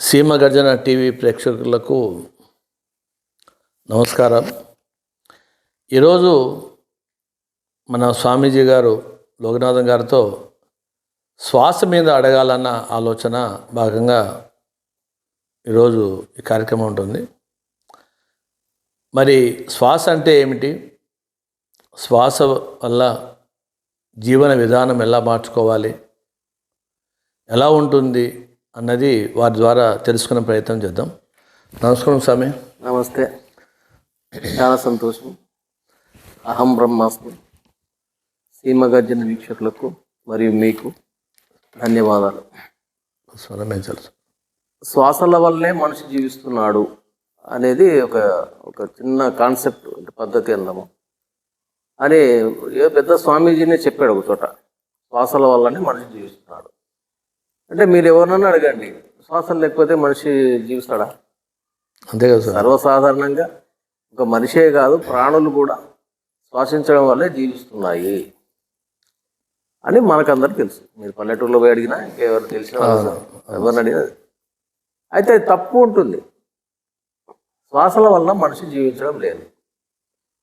సీమ గర్జన టీవీ ప్రేక్షకులకు నమస్కారం. ఈరోజు మన స్వామీజీ గారు లోకనాథం గారితో శ్వాస మీద అడగాలన్న ఆలోచన భాగంగా ఈరోజు ఈ కార్యక్రమం ఉంటుంది. మరి శ్వాస అంటే ఏమిటి? శ్వాస వల్ల జీవన విధానం ఎలా మార్చుకోవాలి? ఎలా ఉంటుంది? అన్నది వారి ద్వారా తెలుసుకునే ప్రయత్నం చేద్దాం. నమస్కారం స్వామి. నమస్తే. చాలా సంతోషం. అహం బ్రహ్మాస్మి. సీమగర్జన వీక్షకులకు మరియు మీకు ధన్యవాదాలు. శ్వాసల వల్లే మనిషి జీవిస్తున్నాడు అనేది ఒక ఒక చిన్న కాన్సెప్ట్ పద్ధతి అందాము అని ఏ పెద్ద స్వామీజీనే చెప్పాడు ఒక చోట. శ్వాసల వల్లనే మనిషి జీవిస్తున్నాడు. అంటే మీరు ఎవరినన్నా అడగండి. శ్వాసలు లేకపోతే మనిషి జీవిస్తాడా? అంతే కదా సార్. సర్వసాధారణంగా ఒక మనిషే కాదు ప్రాణులు కూడా శ్వాసించడం వల్లే జీవిస్తున్నాయి అని మనకందరికి తెలుసు. మీరు పల్లెటూరులో పోయి అడిగినా ఇంకెవరు తెలిసిన వాళ్ళు ఎవరిని అడిగినా అయితే అది తప్పు ఉంటుంది. శ్వాసల వల్ల మనిషి జీవించడం లేదు.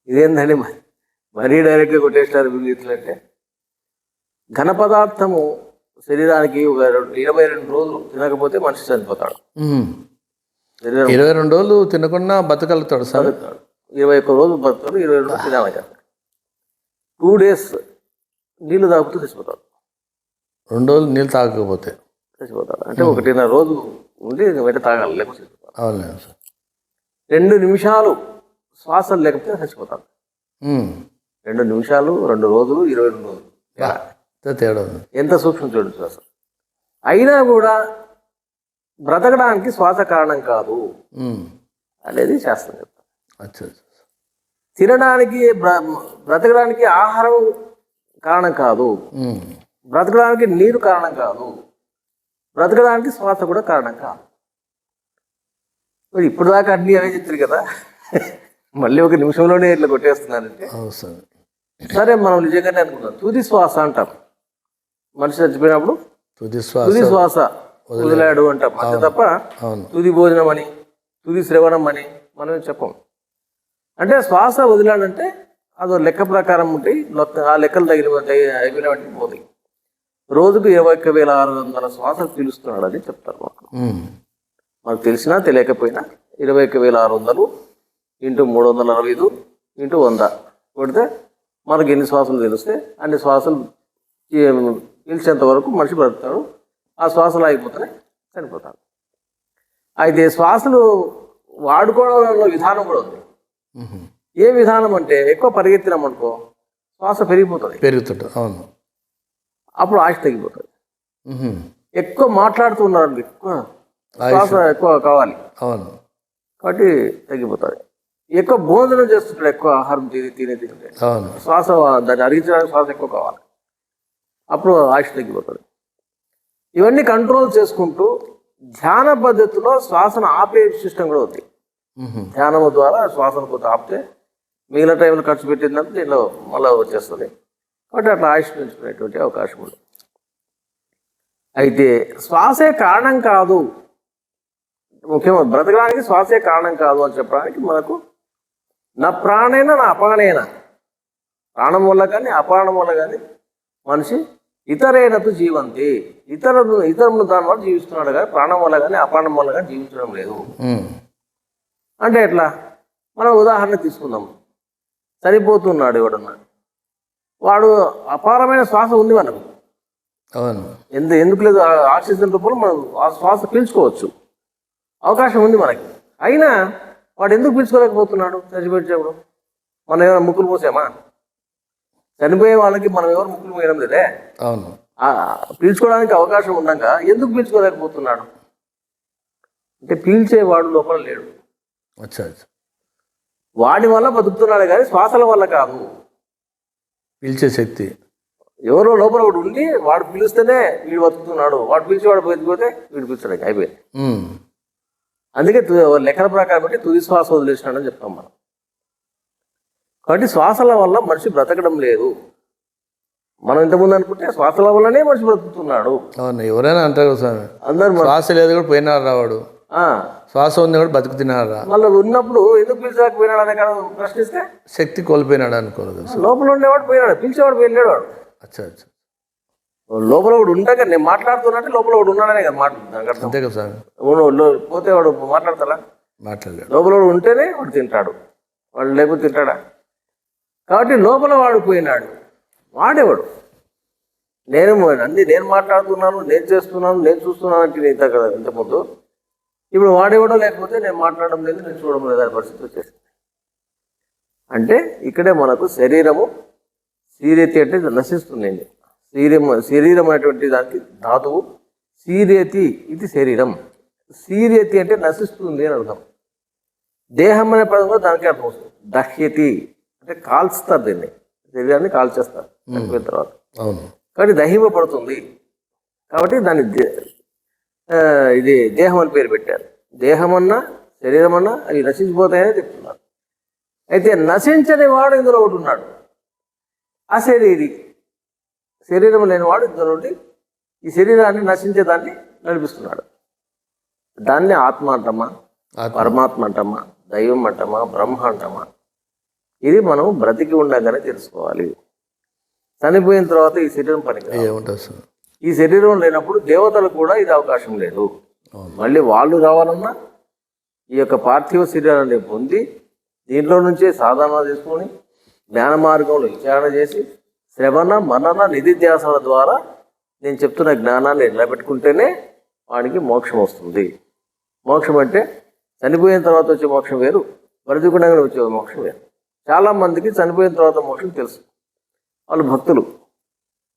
ఇదేందని మరి? మరీ డైరెక్ట్గా కొట్టేసినారు వీళ్ళంటే ఘన పదార్థము శరీరానికి ఒక ఇరవై రెండు రోజులు తినకపోతే మనిషి చనిపోతాడు. ఇరవై రెండు రోజులు తినకుండా బతకలుగుతాడు సార్? ఇరవై ఒక్క రోజులు బతుకుతాడు ఇరవై రెండు తినాలి టూ డేస్ నీళ్ళు తాగుతూ చచ్చిపోతాడు. రెండు రోజులు నీళ్ళు తాగకపోతే. చచ్చిపోతాడు. అంటే ఒకటిన్నర రోజు ఉండి వెంట తాగాలి లేకపోతే చచ్చిపోతాడు. సార్. రెండు నిమిషాలు శ్వాసలు లేకపోతే చచ్చిపోతాడు. రెండు నిమిషాలు రెండు రోజులు ఇరవై రెండు రోజులు. తేడా ఉంది. ఎంత సూక్ష్మం చూడండి శ్వాస అయినా కూడా బ్రతకడానికి శ్వాస కారణం కాదు. అనేది శాస్త్రం చెప్తారు అచ్చా. తినడానికి బ్ర- బ్రతకడానికి ఆహారం కారణం కాదు. బ్రతకడానికి నీరు కారణం కాదు. బ్రతకడానికి శ్వాస కూడా కారణం కాదు. మరి ఇప్పుడు దాకా అన్ని అవే చెప్తారు కదా. మళ్ళీ ఒక నిమిషంలోనే ఇట్లా కొట్టేస్తున్నారంటే. సరే. మనం నిజంగానే అనుకుంటాం తుది శ్వాస అంటాం. మనిషి చచ్చిపోయినప్పుడు తుది శ్వాస తుది శ్వాస వదిలాడు అంటాం. అంతే తప్ప తుది భోజనం అని తుది శ్రవణం అని మనం ఏం చెప్పం. అంటే శ్వాస వదిలాడంటే అదో లెక్క ప్రకారం ఉంటాయి ఆ లెక్కలు తగిన అయిపోయినట్టు పోతాయి. రోజుకు ఇరవై ఒక్క వేల ఆరు వందల శ్వాసలు పీలుస్తున్నాడు అని చెప్తారు మాకు. మనకు తెలిసినా తెలియకపోయినా ఇరవై ఒక్క వేల ఆరు వందలు ఇంటూ మూడు వందల అరవై ఐదు ఇంటూ వంద కొడితే మనకి ఎన్ని శ్వాసలు తెలిస్తే అన్ని శ్వాసలు పీల్చేంత వరకు మనిషి బ్రతుకుతాడు. ఆ శ్వాసలు అయిపోతేనే చనిపోతాడు అయితే శ్వాసలు వాడుకోవడంలో విధానం కూడా ఉంది. ఏ విధానం అంటే ఎక్కువ పరిగెత్తినాం అనుకో శ్వాస పెరిగిపోతుంది. పెరుగుతుంటాడు అవును. అప్పుడు ఆశ తగ్గిపోతుంది. ఎక్కువ మాట్లాడుతున్నారు ఎక్కువ శ్వాస ఎక్కువ కావాలి. అవును. కాబట్టి తగ్గిపోతుంది. ఎక్కువ భోజనం చేస్తుంటాడు ఎక్కువ ఆహారం తిని తిని తింటే శ్వాస దాన్ని అరిగించడానికి శ్వాస ఎక్కువ కావాలి. అప్పుడు ఆయుష్ తగ్గిపోతుంది ఇవన్నీ కంట్రోల్ చేసుకుంటూ ధ్యాన పద్ధతిలో శ్వాసను ఆపే సిస్టమ్ కూడా ఉంది. ధ్యానము ద్వారా శ్వాసను కొంత ఆపితే మిగిలిన టైంలో ఖర్చు పెట్టిందంటే దీనిలో మళ్ళీ వచ్చేస్తుంది. కాబట్టి అట్లా ఆయుష్ పెంచుకునేటువంటి అవకాశం ఉంది. అయితే శ్వాసే కారణం కాదు. ముఖ్యంగా బ్రతకడానికి శ్వాసే కారణం కాదు అని చెప్పడానికి మనకు నా ప్రాణేన నా అపానైన ప్రాణం వల్ల కానీ అపానం వల్ల కానీ మనిషి ఇతరేనతో జీవంతి. ఇతరులు ఇతరులు దాని వల్ల జీవిస్తున్నాడు కానీ ప్రాణం వల్ల కానీ అపానం వల్ల కానీ జీవించడం లేదు. అంటే ఎట్లా? మనం ఉదాహరణ తీసుకుందాం. చనిపోతున్నాడు ఎవడన్నా వాడు అపారమైన శ్వాస ఉంది మనకు. అవును. ఎంత ఎందుకు లేదు? ఆక్సిజన్ రూపంలో మనం ఆ శ్వాస పీల్చుకోవచ్చు. అవకాశం ఉంది మనకి. అయినా వాడు ఎందుకు పీల్చుకోలేకపోతున్నాడు? చనిపోయేటప్పుడు మనం ఏమైనా ముక్కులు పోసామా చనిపోయే వాళ్ళకి మనం ఎవరు ముక్కులు పోయడం లేదే. అవును. పీల్చుకోవడానికి అవకాశం ఉన్నాక ఎందుకు పీల్చుకోలేకపోతున్నాడు? అంటే పీల్చేవాడు లోపల లేడు. అచ్చా అచ్చా. వాడి వల్ల బతుకుతున్నాడు కానీ శ్వాసల వల్ల కాదు. పీల్చే శక్తి. ఎవరో లోపల ఒకడు ఉండి వాడు పిలుస్తేనే వీడు బతుకుతున్నాడు. వాడు పిలిచి వాడు బతికిపోతే వీడు పిలిచాడు అయిపోయింది. అందుకే లెక్కల ప్రకారం బట్టి తుది శ్వాస వదిలేసినాడని చెప్తాం మనం. కాబట్టి శ్వాసల వల్ల మనిషి బ్రతకడం లేదు. మనం ఇంతకుముందు అనుకుంటే శ్వాసల వల్లనే మనిషి బ్రతుకుతున్నాడు. అవును ఎవరైనా అంటారు స్వామి. అందరు శ్వాస లేదు కూడా పోయినారు రావాడు ఆ, శ్వాస ఉంది కూడా బతుకుతున్నారా మళ్ళీ ఉన్నప్పుడు ఎందుకు పిలిచాకపోయినాడు అనే కదా ప్రశ్నిస్తే? శక్తి కోల్పోయినాడు స్వామి. లోపల ఉండేవాడు పోయినాడు పిలిచేవాడు వెళ్ళాడు వాడు. అచ్చా అచ్చా. లోపల వాడు ఉండగా నేను మాట్లాడుతున్నట్టే లోపల వాడు ఉన్నాడనే కదా మాట్లాడుతున్నాను అంతే కదా లో- పోతే వాడు మాట్లాడతారా మాట్లాడలేడు. లోపల వాడు ఉంటేనే వాడు తింటాడు. వాడు లేకపోతే తింటాడా? కాబట్టి లోపల వాడు పోయినాడు. వాడేవాడు? నేను అన్ని నేను మాట్లాడుతున్నాను నేను చేస్తున్నాను నేను చూస్తున్నాను అంటే ఇంత కదా ఇంతకుముందు ఇప్పుడు వాడేవాడో లేకపోతే నేను మాట్లాడడం లేదు నేను చూడడం లేదు అనే పరిస్థితి వచ్చేసింది. అంటే ఇక్కడే మనకు శరీరము సీరేతి అంటే నశిస్తుంది శరీరం శరీరం అనేటువంటి దానికి ధాతువు సీరేతి ఇది శరీరం. సీరేతి అంటే నశిస్తుంది అని అర్థం. దేహం అనే పదంలో దానికి అర్థం వస్తుంది. దహ్యతి. అంటే కాల్స్తారు దీన్ని. శరీరాన్ని కాల్చేస్తారు. చనిపోయిన తర్వాత. కాబట్టి దహింపబడుతుంది కాబట్టి దాన్ని ఇది దేహం అని పేరు పెట్టారు. దేహం అన్నా శరీరం అన్నా అవి నశించిపోతాయని చెప్తున్నారు. అయితే నశించని వాడు ఇందులో ఒకటి ఉన్నాడు. అశరీరి. శరీరం లేనివాడు ఇందులో ఉండి ఈ శరీరాన్ని నశించేదాన్ని నడిపిస్తున్నాడు. దాన్ని ఆత్మ అంటమా. పరమాత్మ అంటమా? దైవం అంటమా? బ్రహ్మ అంటమా? ఇది మనం బ్రతికి ఉండగానే తెలుసుకోవాలి. చనిపోయిన తర్వాత ఈ శరీరం పనికి ఈ శరీరం లేనప్పుడు దేవతలకు కూడా ఇది అవకాశం లేదు. మళ్ళీ వాళ్ళు రావాలన్నా ఈ యొక్క పార్థివ శరీరాన్ని పొంది దీంట్లో నుంచే సాధన చేసుకొని జ్ఞాన మార్గంలో విచారణ చేసి శ్రవణ మనన నిధిధ్యాసన ద్వారా నేను చెప్తున్న జ్ఞానాన్ని నిలబెట్టుకుంటేనే వాడికి మోక్షం వస్తుంది. మోక్షం అంటే చనిపోయిన తర్వాత వచ్చే మోక్షం వేరు బ్రతికుండగా వచ్చే మోక్షం వేరు. చాలా మందికి చనిపోయిన తర్వాత మోక్షం తెలుసు. వాళ్ళు భక్తులు.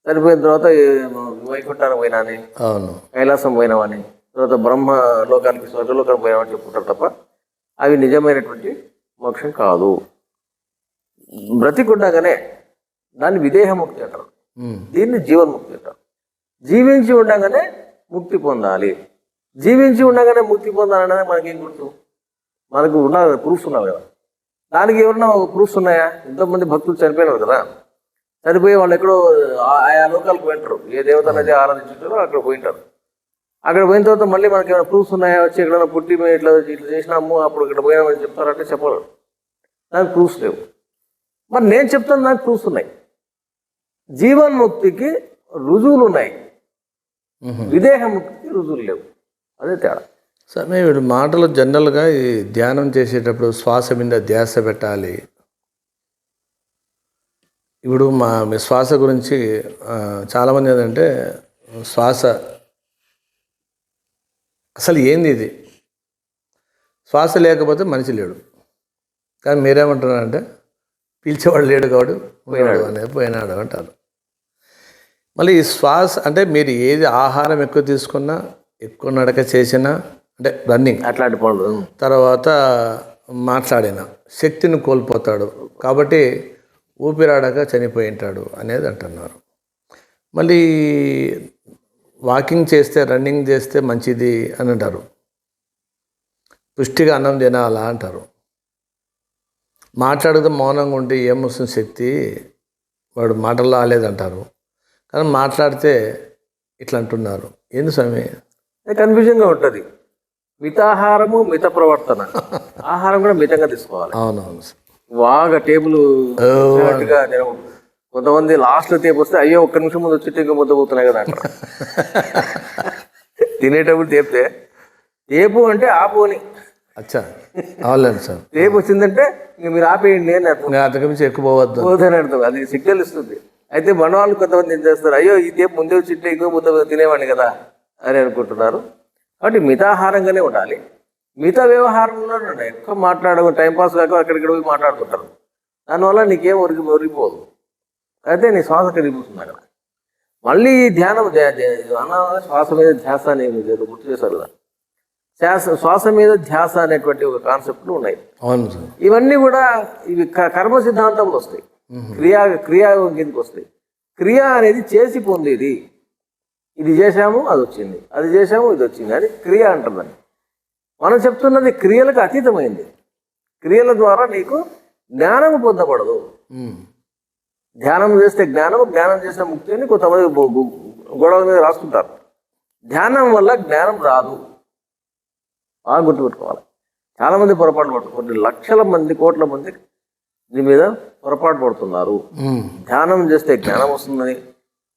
చనిపోయిన తర్వాత వైకుంఠానికి పోయినాని అవును. కైలాసం పోయినామని తర్వాత బ్రహ్మ లోకానికి స్వర్గలోకానికి పోయినామని చెప్పుకుంటారు తప్ప అవి నిజమైనటువంటి మోక్షం కాదు. బ్రతికుండగానే దాన్ని విదేహముక్తి అంటారు. దీన్ని జీవన్ముక్తి అంటారు. జీవించి ఉండగానే ముక్తి పొందాలి. జీవించి ఉండగానే ముక్తి పొందాలనేది మనకేం గుర్తు? మనకు ఉన్న ప్రూఫ్స్ ఉన్నావు కదా. దానికి ఎవరన్నా ప్రూఫ్స్ ఉన్నాయా? ఎంతోమంది భక్తులు చనిపోయినారు కదా. చనిపోయి వాళ్ళు ఎక్కడో ఆ- ఆయా లోకాలకు పోయింటారు. ఏ దేవత అనేది ఆరాధించుంటారో అక్కడ పోయింటారు. అక్కడ పోయిన తర్వాత మళ్ళీ మనకి ఏమైనా ప్రూఫ్స్ ఉన్నాయా? వచ్చి ఎక్కడైనా పుట్టి మేము ఇట్లా ఇట్లా చేసినాము అప్పుడు ఇక్కడ పోయినామని చెప్తారంటే చెప్పరు. దానికి ప్రూఫ్స్ లేవు. మరి నేను చెప్తాను నాకు ప్రూఫ్స్ ఉన్నాయి. జీవన్ముక్తికి రుజువులు ఉన్నాయి. విదేహముక్తికి రుజువులు లేవు. అదే తేడా. స్వామి వీడు మాటలు జనరల్గా ఈ ధ్యానం చేసేటప్పుడు శ్వాస మీద ధ్యాస పెట్టాలి. ఇప్పుడు మా మీ శ్వాస గురించి చాలామంది ఏంటంటే శ్వాస అసలు ఏంది ఇది? శ్వాస లేకపోతే మనిషి లేడు. కానీ మీరేమంటున్నారంటే పీల్చేవాడు లేడు కాడు పోయినాడు. అనేది పోయినాడు అంటారు. మళ్ళీ ఈ శ్వాస అంటే మీరు ఏది ఆహారం ఎక్కువ తీసుకున్నా ఎక్కువ నడక చేసినా అంటే రన్నింగ్ అట్లాంటి పనులు తర్వాత మాట్లాడిన. శక్తిని కోల్పోతాడు. కాబట్టి ఊపిరాడక చనిపోయి ఉంటాడు అనేది అంటున్నారు. మళ్ళీ వాకింగ్ చేస్తే రన్నింగ్ చేస్తే మంచిది అని అంటారు. పుష్టిగా అన్నం తినాలా అంటారు. మాట్లాడితే మౌనంగా ఉంటే ఏమొస్తుంది శక్తి? వాడు మాటల్లో ఆలేదంటారు కానీ మాట్లాడితే ఇట్లా అంటున్నారు. ఏంది స్వామి? కన్ఫ్యూజన్గా ఉంటుంది. మితాహారము మిత ప్రవర్తన. ఆహారం కూడా మితంగా తీసుకోవాలి. అవునవును బాగా టేబుల్. కొంతమంది లాస్ట్లో తేపు వస్తే అయ్యో ఒక్క నిమిషం ముందు వచ్చి ఇంకా ముద్ద పోతున్నాయి కదా తినేటప్పుడు తేపితే తేపు అంటే ఆపు అని. అచ్చా. అవునండి సార్. వచ్చిందంటే ఇంక మీరు ఆపేయండి అని అర్థం. ఇంకా అంతకు మించి ఎక్కువ పోవద్దు. పోదని అర్థం. అది సిగ్నల్ ఇస్తుంది. అయితే మన వాళ్ళు కొంతమంది ఏం చేస్తారు అయ్యో ఈ తేపు ముందే వచ్చింటే ఇంకో ముద్ద తినేవాడిని కదా అని అనుకుంటున్నారు. కాబట్టి మితాహారంగానే ఉండాలి. మిగతా వ్యవహారంలో ఎక్కువ మాట్లాడడం టైంపాస్ కాక అక్కడిక్కడ పోయి మాట్లాడుతుంటారు దానివల్ల నీకేం ఒరిగి ఒరిగిపోదు. అయితే నీ శ్వాస కరిగిపోతుంది అక్కడ. మళ్ళీ ఈ ధ్యానం శ్వాస మీద ధ్యాస అనేది గుర్తు చేశారు కదా. శ్వాస శ్వాస మీద ధ్యాస అనేటువంటి ఒక కాన్సెప్ట్లు ఉన్నాయి. అవును ఇవన్నీ కూడా ఇవి క- కర్మ సిద్ధాంతంలో వస్తాయి. క్రియా క్రియా కిందకి వస్తాయి. క్రియ అనేది చేసి పొందేది. ఇది చేశాము అది వచ్చింది. అది చేశాము ఇది వచ్చింది. అది క్రియ అంటుందని మనం చెప్తున్నది క్రియలకు అతీతమైంది. క్రియల ద్వారా నీకు జ్ఞానము పొందబడదు. ధ్యానం చేస్తే జ్ఞానం జ్ఞానం చేస్తే ముక్తి అని కొంతమంది గొడవ మీద రాసుకుంటారు. ధ్యానం వల్ల జ్ఞానం రాదు. బాగా గుర్తుపెట్టుకోవాలి. చాలా మంది పొరపాటు పడుతున్నారు కొన్ని లక్షల మంది కోట్ల మంది దీని మీద పొరపాటు పడుతున్నారు. ధ్యానం చేస్తే జ్ఞానం వస్తుందని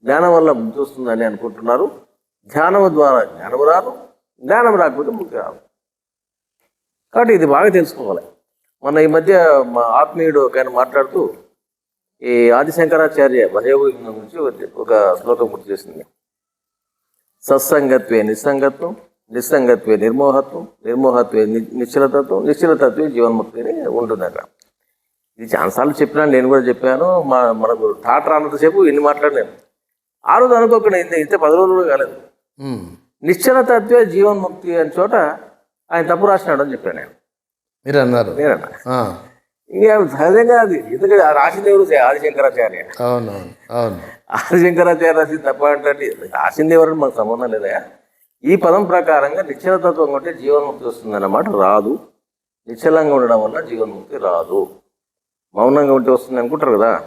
జ్ఞానం వల్ల బుద్ధి వస్తుందని అనుకుంటున్నారు. ధ్యానం ద్వారా జ్ఞానం రాదు. జ్ఞానం రాకపోతే ముక్తి రాదు. కాబట్టి ఇది బాగా తెలుసుకోవాలి. మన ఈ మధ్య మా ఆత్మీయుడు ఒక ఆయన మాట్లాడుతూ ఈ ఆదిశంకరాచార్య భయయోగం గురించి ఒక శ్లోకం గుర్తు చేసింది. సత్సంగత్వే నిస్సంగత్వం నిస్సంగత్వే నిర్మోహత్వం నిర్మోహత్వే నిశ్చలతత్వం నిశ్చలతత్వే జీవన్ముక్తి అని ఉంటుంది అక్కడ ఇది చాలాసార్లు చెప్పినా నేను కూడా చెప్పాను. మా మనకు థాట్ రానంతసేపు ఇన్ని మాట్లాడినాను. ఆ రోజు అనుకోకుండా ఇంత ఇంత పది రోజులు కూడా కాలేదు. ఉమ్. నిశ్చలతత్వే జీవన్ముక్తి అని చోట ఆయన తప్పు రాసినాడు అని చెప్పాను నేను. మీరు అన్నారు నేనన్నా ఇంకా సహజంగా అది. ఎందుకంటే ఆ రాసింది ఎవరు ఆదిశంకరాచార్య. అవును. ఆదిశంకరాచార్య రాసింది తప్ప అంటే రాసింది ఎవరు మనకు సంబంధం లేదా? ఈ పదం ప్రకారంగా నిశ్చలతత్వం ఉంటే జీవన్ముక్తి వస్తుంది అన్నమాట రాదు. నిశ్చలంగా ఉండడం వల్ల జీవన్ముక్తి రాదు. మౌనంగా ఉంటే వస్తుంది అనుకుంటారు కదా?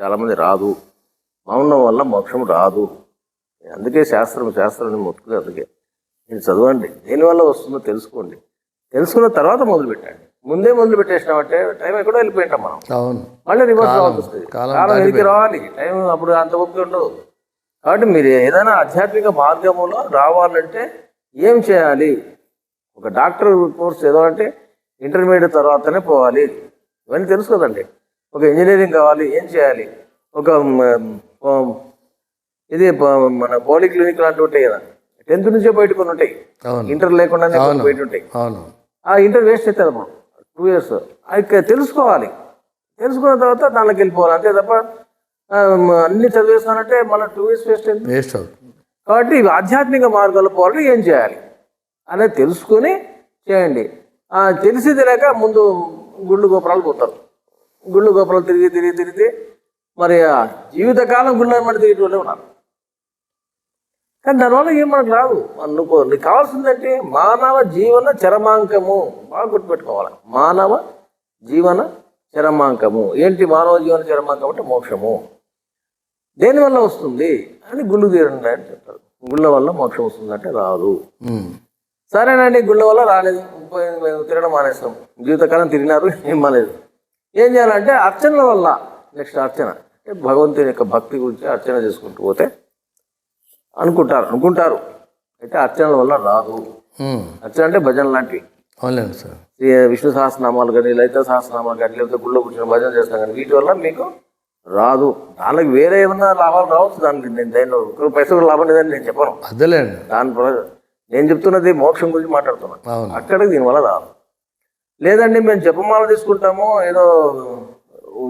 చాలామంది రాదు. మౌనం వల్ల మోక్షం రాదు. అందుకే శాస్త్రం శాస్త్రం మొత్తుకునే అందుకే. మీరు చదవండి. దేనివల్ల వస్తుందో తెలుసుకోండి. తెలుసుకున్న తర్వాత మొదలు పెట్టండి ముందే మొదలు పెట్టేసినామంటే టైం ఎక్కడో వెళ్ళిపోయింటాం మనం. అవును. మళ్ళీ రివర్స్ రావాల్సి వస్తుంది. కాలం వెనక్కి రావాలి. టైం అప్పుడు అంత ఓపిక ఉండదు. కాబట్టి మీరు ఏదైనా ఆధ్యాత్మిక మార్గంలో రావాలంటే ఏం చేయాలి? ఒక డాక్టర్ కోర్స్ ఏదో అంటే ఇంటర్మీడియట్ తర్వాతనే పోవాలి. ఇవన్నీ తెలుసు కదండి. ఒక ఇంజనీరింగ్ కావాలి. ఏం చేయాలి? ఒక ఇది మన పోలీ క్లినిక్ లాంటివి ఉంటాయి కదా. టెన్త్ నుంచే బయటకు కొన్ని ఉంటాయి. ఇంటర్ లేకుండానే కొన్ని బయట ఉంటాయి. ఆ ఇంటర్ వేస్ట్ అవుతుంది మనం టూ ఇయర్స్ అది తెలుసుకోవాలి. తెలుసుకున్న తర్వాత దానిలోకి వెళ్ళిపోవాలి. అంతే తప్ప అన్ని చదివేస్తానంటే మళ్ళీ టూ ఇయర్స్ వేస్ట్ అయింది వేస్ట్ అవుతుంది. కాబట్టి ఆధ్యాత్మిక మార్గాల్లో పోవాలంటే ఏం చేయాలి? అనేది తెలుసుకొని చేయండి. తెలిసి తెలియక ముందు గుళ్ళు గోపురాలు పోతారు. గుళ్ళు గోపురాలు తిరిగి తిరిగి తిరిగి మరి జీవితకాలం గుళ్ళ మరి తిరిగి వాళ్ళే ఉన్నారు. కానీ దానివల్ల ఏం మనకు రాదు. అనుకో నీకు కావాల్సిందంటే మానవ జీవన చరమాంకము. బాగా గుర్తుపెట్టుకోవాలి. మానవ జీవన చరమాంకము. ఏంటి మానవ జీవన చరమాంకం అంటే మోక్షము. దేనివల్ల వస్తుంది? అని గుళ్ళు తీరండి అని చెప్తారు. గుళ్ళ వల్ల మోక్షం వస్తుందంటే రాదు. సరేనండి గుళ్ళ వల్ల రాలేదు. మేము తిరగడం మానేస్తాం జీవితకాలం తిరిగినారు ఏం మానేది ఏం చేయాలంటే అర్చనల వల్ల నెక్స్ట్ అర్చన. అంటే భగవంతుని యొక్క భక్తి గురించి అర్చన చేసుకుంటూ పోతే అనుకుంటారు అనుకుంటారు. అయితే అర్చనల వల్ల రాదు. అర్చన అంటే భజన లాంటివి. సార్. విష్ణు సహస్రనామాలు కానీ లలిత సహస్రనామాలు కానీ లేకపోతే గుళ్ళో కూర్చొని భజన చేస్తాం కానీ వీటి వల్ల మీకు రాదు. దానికి వేరే ఏమన్నా లాభాలు రావచ్చు దానికి. నేను ఒక పైసలు లాభం లేదని నేను చెప్పను. అదేలేండి. దాని నేను చెప్తున్నది మోక్షం గురించి మాట్లాడుతున్నాను. అక్కడికి దీనివల్ల రాదు. లేదండి మేము జపమాల తీసుకుంటాము. ఏదో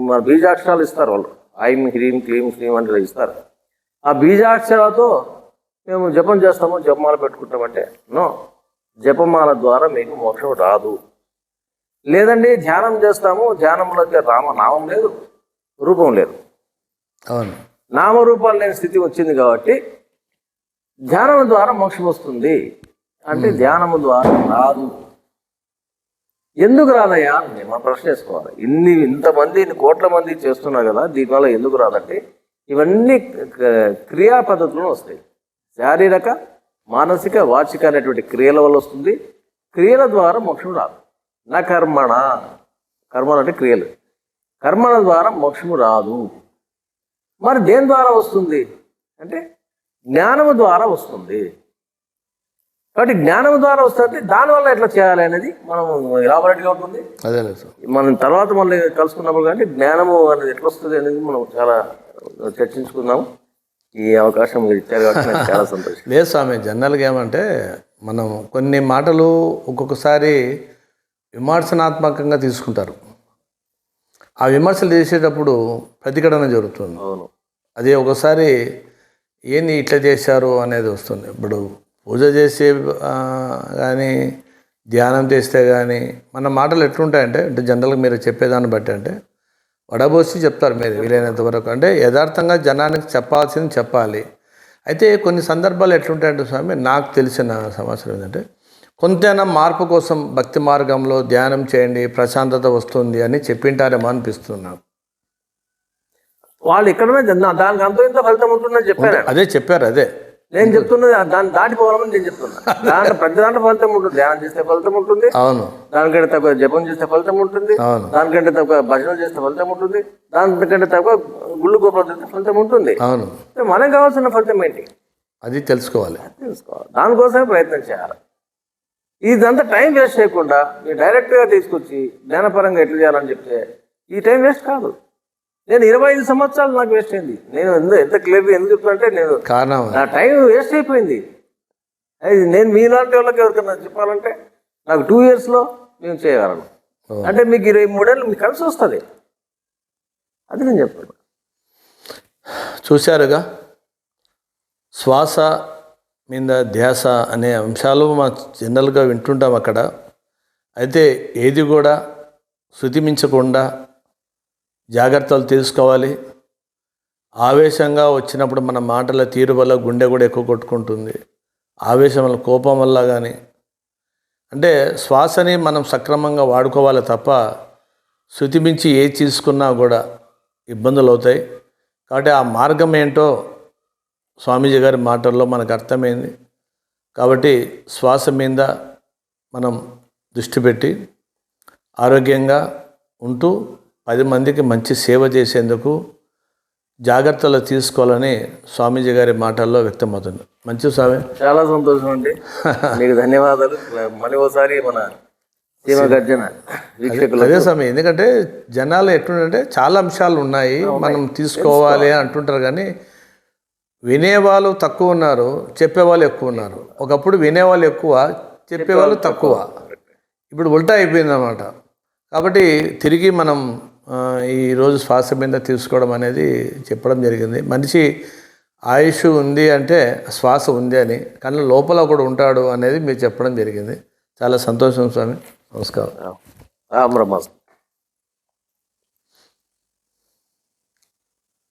మన బీజాక్షరాలు ఇస్తారు వాళ్ళు. ఐం హ్రీం క్లీం శ్రీం అంటే ఇస్తారు. ఆ బీజాక్షరాలతో మేము జపం చేస్తాము జపమాల పెట్టుకుంటామంటే నో. జపమాల ద్వారా మీకు మోక్షం రాదు. లేదండి ధ్యానం చేస్తాము ధ్యానంలోకి రామ నామం లేదు రూపం లేదు. అవును. నామరూపాలు లేని స్థితి వచ్చింది కాబట్టి ధ్యానం ద్వారా మోక్షం వస్తుంది. అంటే ధ్యానము ద్వారా రాదు. ఎందుకు రాదయ్యా? అని మనం ప్రశ్న వేసుకోవాలి. ఇన్ని ఇంతమంది ఇన్ని కోట్ల మంది చేస్తున్నారు కదా దీనివల్ల ఎందుకు రాదంటే ఇవన్నీ క- క్రియా పద్ధతులను వస్తాయి. శారీరక మానసిక వాచిక అనేటువంటి క్రియల వల్ల వస్తుంది. క్రియల ద్వారా మోక్షం రాదు. నా కర్మణ. కర్మలు అంటే క్రియలు. కర్మల ద్వారా మోక్షము రాదు. మరి దేని ద్వారా వస్తుంది? అంటే జ్ఞానము ద్వారా వస్తుంది. కాబట్టి జ్ఞానం ద్వారా వస్తుంది. దానివల్ల ఎట్లా చేయాలి అనేది మనం ఎలాబరేట్గా ఉంటుంది. అదేలేదు సార్. మనం తర్వాత మళ్ళీ కలుసుకున్నప్పుడు కానీ జ్ఞానము అనేది ఎట్లా వస్తుంది అనేది మనం చాలా చర్చించుకుందాం ఈ అవకాశం మీరు ఇచ్చారు కాబట్టి చాలా సంతోషం. లేదు స్వామి జనరల్గా ఏమంటే మనం కొన్ని మాటలు ఒక్కొక్కసారి విమర్శనాత్మకంగా తీసుకుంటారు. ఆ విమర్శలు చేసేటప్పుడు ప్రతిఘటన జరుగుతుంది. అవును. అది ఒకసారి ఏంది ఇట్లా చేశారు అనేది వస్తుంది. ఇప్పుడు పూజ చేసే కానీ ధ్యానం చేస్తే కానీ మన మాటలు ఎట్లుంటాయంటే అంటే జనరల్గా మీరు చెప్పేదాన్ని బట్టి అంటే వడబోసి చెప్తారు మీరు వీలైనంత వరకు. అంటే యథార్థంగా జనానికి చెప్పాల్సింది చెప్పాలి. అయితే కొన్ని సందర్భాలు ఎట్లుంటాయంటే స్వామి నాకు తెలిసిన సమాచారం ఏంటంటే కొంతైనా మార్పు కోసం భక్తి మార్గంలో ధ్యానం చేయండి ప్రశాంతత వస్తుంది అని చెప్పింటారేమో అనిపిస్తుంది నాకు. వాళ్ళు జన- దానికి అంత ఇంత ఫలితం ఉంటుందని చెప్పాను అదే చెప్పారు అదే. నేను చెప్తున్నది దాన్ని దాటిపోవాలని నేను చెప్తున్నా. దాంట్లో ప్రతి దాంట్లో ఫలితం ఉంటుంది. ధ్యానం చేస్తే ఫలితం ఉంటుంది. అవును. దానికంటే తక్కువ జపం చేస్తే ఫలితం ఉంటుంది. దానికంటే తక్కువ భజన చేస్తే ఫలితం ఉంటుంది. దానికంటే తక్కువ గుళ్ళు గోపురం చేస్తే ఫలితం ఉంటుంది. అవును. మనకు కావాల్సిన ఫలితం ఏంటి? అది తెలుసుకోవాలి. తెలుసుకోవాలి. దానికోసమే ప్రయత్నం చేయాలి. ఇదంతా టైం వేస్ట్ చేయకుండా మీరు డైరెక్ట్గా తీసుకొచ్చి జ్ఞానపరంగా ఎట్లా చేయాలని చెప్తే ఈ టైం వేస్ట్ కాదు. నేను ఇరవై ఐదు సంవత్సరాలు నాకు వేస్ట్ అయింది. నేను ఎందుకు ఎంత క్లియర్గా ఎందుకు చెప్తున్నా నేను కారణం నా టైం వేస్ట్ అయిపోయింది. అది నేను మీలాంటి వాళ్ళకి ఎవరికైనా చెప్పాలంటే నాకు టూ ఇయర్స్లో నేను చేయగలను. అంటే మీకు ఇరవై మూడేళ్ళు మీకు కలిసి వస్తుంది. అది నేను చెప్పాను. చూశారుగా? శ్వాస మీద ధ్యాస అనే అంశాలు మనం జనరల్గా వింటుంటాం అక్కడ. అయితే ఏది కూడా శృతిమించకుండా జాగ్రత్తలు తీసుకోవాలి. ఆవేశంగా వచ్చినప్పుడు మన మాటల తీరు వల్ల గుండె కూడా ఎక్కువ కొట్టుకుంటుంది. ఆవేశం వల్ల కోపం వల్ల కానీ అంటే శ్వాసని మనం సక్రమంగా వాడుకోవాలి తప్ప శృతిమించి ఏ తీసుకున్నా కూడా ఇబ్బందులు అవుతాయి. కాబట్టి ఆ మార్గం ఏంటో స్వామీజీ గారి మాటల్లో మనకు అర్థమైంది. కాబట్టి శ్వాస మీద మనం దృష్టి పెట్టి ఆరోగ్యంగా ఉంటూ పది మందికి మంచి సేవ చేసేందుకు జాగ్రత్తలు తీసుకోవాలని స్వామీజీ గారి మాటల్లో వ్యక్తమవుతుంది. మంచి స్వామి. చాలా సంతోషం అండి. మీకు ధన్యవాదాలు. మళ్ళీ ఒకసారి మన అదే స్వామి ఎందుకంటే జనాలు ఎట్లుంటే చాలా అంశాలు ఉన్నాయి మనం తీసుకోవాలి అని అంటుంటారు కానీ వినేవాళ్ళు తక్కువ ఉన్నారు చెప్పేవాళ్ళు ఎక్కువ ఉన్నారు. ఒకప్పుడు వినేవాళ్ళు ఎక్కువ చెప్పేవాళ్ళు తక్కువ. ఇప్పుడు ఉల్టా అయిపోయింది అనమాట కాబట్టి తిరిగి మనం ఈరోజు శ్వాస మీద తీసుకోవడం అనేది చెప్పడం జరిగింది. మనిషి ఆయుష్ ఉంది అంటే శ్వాస ఉంది అని కానీ లోపల కూడా ఉంటాడు అనేది మీరు చెప్పడం జరిగింది. చాలా సంతోషం స్వామి. నమస్కారం. రామ్ రమాస్